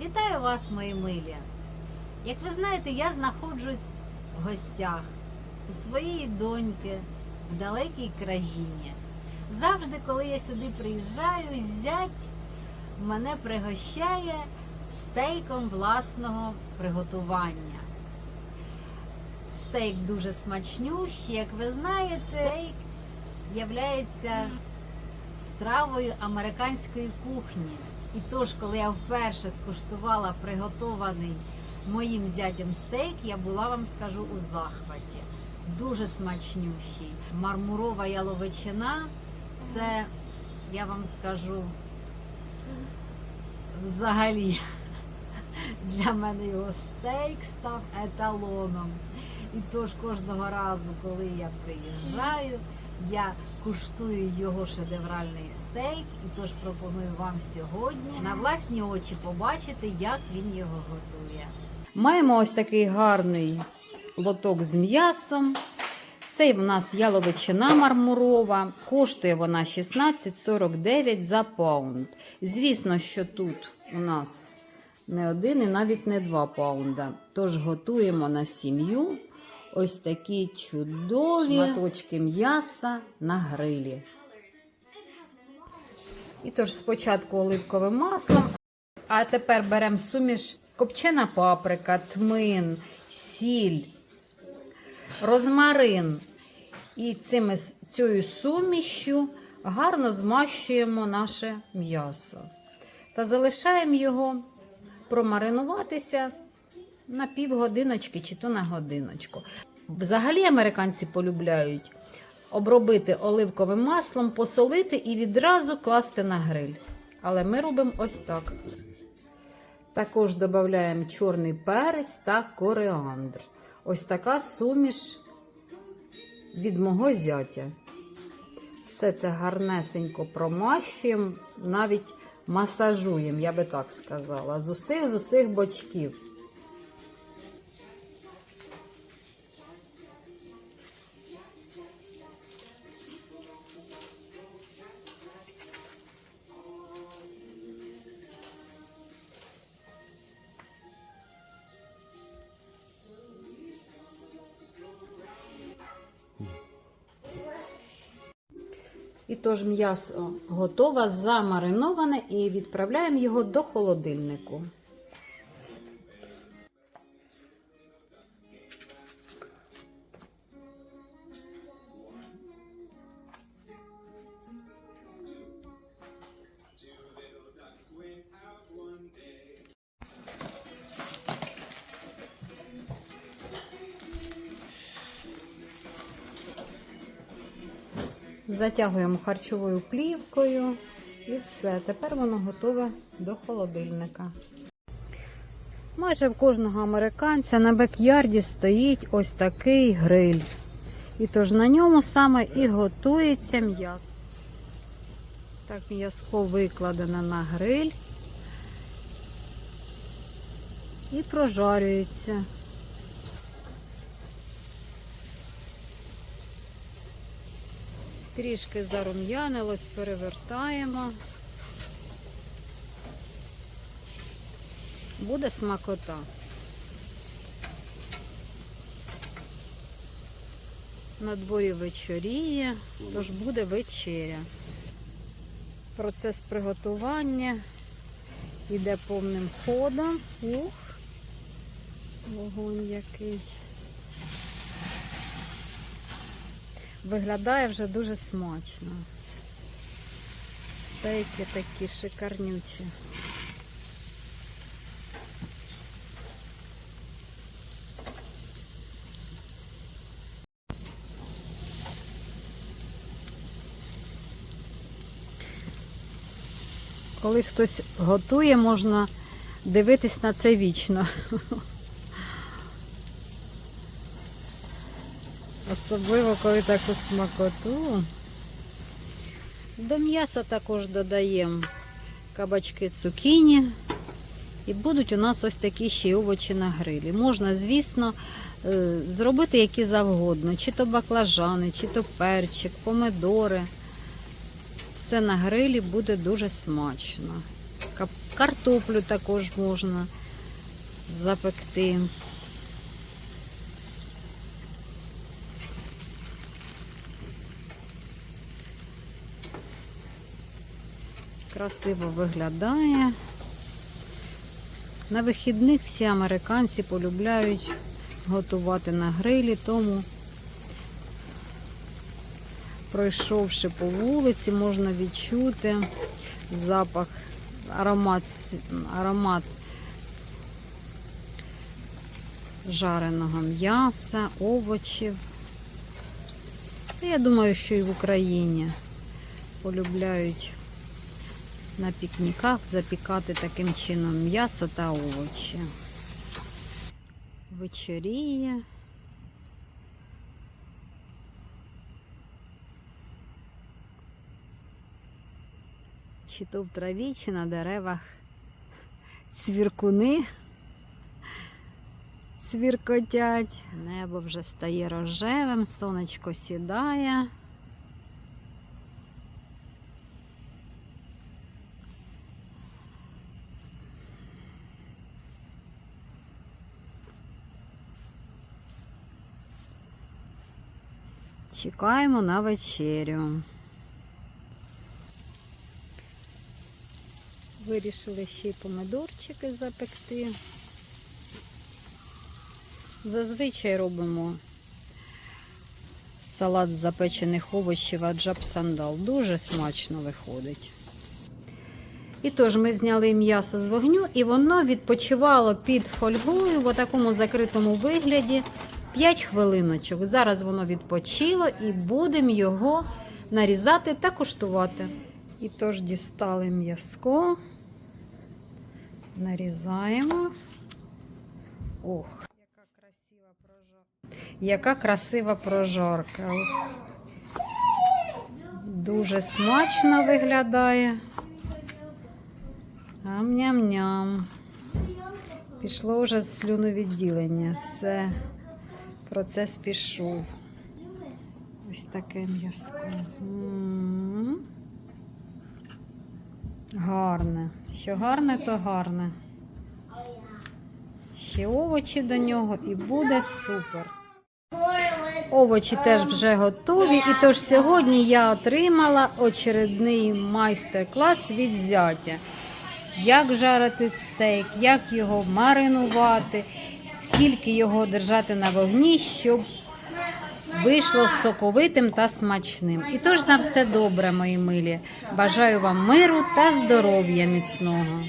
Вітаю вас, мої милі! Як ви знаєте, я знаходжусь в гостях у своєї доньки в далекій країні. Завжди, коли я сюди приїжджаю, зять мене пригощає стейком власного приготування. Стейк дуже смачнющий, як ви знаєте, стейк являється стравою американської кухні. І тож, коли я вперше скуштувала приготований моїм зятям стейк, я була вам скажу у захваті. Дуже смачнющий. Мармурова яловичина це, я вам скажу, взагалі для мене його стейк став еталоном. І тож кожного разу, коли я приїжджаю, я куштую його шедевральний стейк, і тож пропоную вам сьогодні на власні очі побачити, як він його готує. Маємо ось такий гарний лоток з м'ясом. Це в нас яловичина мармурова. Коштує вона 16,49 за паунд. Звісно, що тут у нас не один і навіть не два паунда. Тож готуємо на сім'ю ось такі чудові шматочки м'яса на грилі. І тож спочатку оливковим маслом, а тепер беремо суміш копчена паприка, тмин, сіль, розмарин. І цими, цією сумішю гарно змащуємо наше м'ясо. Та залишаємо його промаринуватися на півгодиночки чи то на годиночку. Взагалі американці полюбляють обробити оливковим маслом, посолити і відразу класти на гриль. Але ми робимо ось так. Також додаємо чорний перець та коріандр. Ось така суміш від мого зятя. Все це гарнесенько промащуємо, навіть масажуємо, я би так сказала, з усіх з усіх бочків. І тож м'ясо готове, замариноване і відправляємо його до холодильнику. Затягуємо харчовою плівкою і все. Тепер воно готове до холодильника. Майже в кожного американця на бекярді стоїть ось такий гриль. І тож на ньому саме і готується м'ясо. Так, м'ясо викладено на гриль і прожарюється. Трішки зарум'янилось, перевертаємо. Буде смакота. На дворі вечоріє, тож буде вечеря. Процес приготування йде повним ходом. Ух, вогонь який. Виглядає вже дуже смачно. Стейки такі шикарнючі. Коли хтось готує, можна дивитись на це вічно. Особливо, коли таку смакоту. До м'яса також додаємо кабачки цукіні. І будуть у нас ось такі ще й овочі на грилі. Можна, звісно, е, зробити які завгодно, чи то баклажани, чи то перчик, помидори. Все на грилі буде дуже смачно. Картоплю також можна запекти. Красиво виглядає. На вихідних всі американці полюбляють готувати на грилі, тому пройшовши по вулиці, можна відчути запах, аромат, аромат жареного м'яса, овочів. Я думаю, що і в Україні полюбляють на пікніках запікати таким чином м'ясо та овочі. Вечоріє. Чи то в траві, чи на деревах цвіркуни цвіркотять. Небо вже стає рожевим, сонечко сідає. Чекаємо на вечерю. Вирішили ще й помидорчики запекти. Зазвичай робимо салат з запечених овочів аджаб сандал. Дуже смачно виходить. І тож ми зняли м'ясо з вогню, і воно відпочивало під фольгою в такому закритому вигляді 5 хвилиночок. Зараз воно відпочило і будемо його нарізати та куштувати. І тож дістали м'язко, нарізаємо. Ох, яка красива прожарка. Яка красива прожарка. Дуже смачно виглядає. Ам-ням-ням. Пішло вже слюновідділення. Все, процес пішов. Ось таке м'язко. Гарне. Що гарне, то гарне. Ще овочі до нього і буде супер. Овочі теж вже готові. І тож сьогодні я отримала очередний майстер-клас від зятя. Як жарити стейк, як його маринувати, скільки його держати на вогні, щоб вийшло соковитим та смачним. І тож на все добре, мої милі. Бажаю вам миру та здоров'я міцного.